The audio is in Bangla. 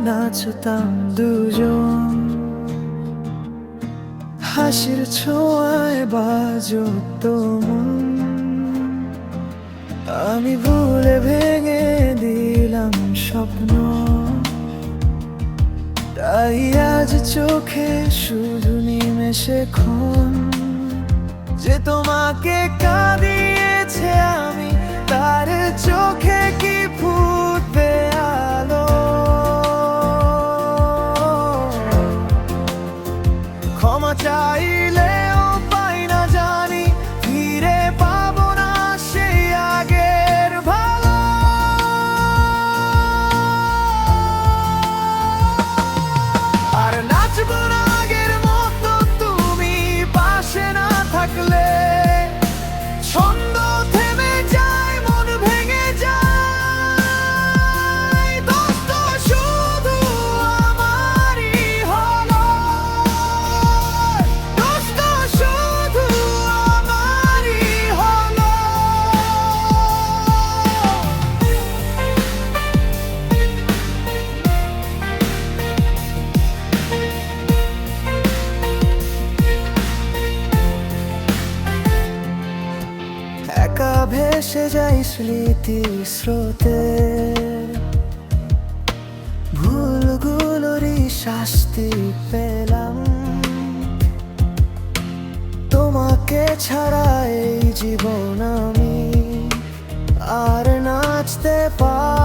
নাচতাম দুজন। হাসির ছোঁয়ায় বাজত আমি ভুলে ভেঙে দিলাম স্বপ্ন। তাই আজ চোখে শুধু নিমেষে ক্ষণ। যে তোমাকে কাঁদিয়েছে caí ভেসে যাই স্মৃতি স্রোতে? ভুলগুলোরই শাস্তি পেলাম। তোমাকে ছাড়া এই জীবন আমি আর নাচতে পারব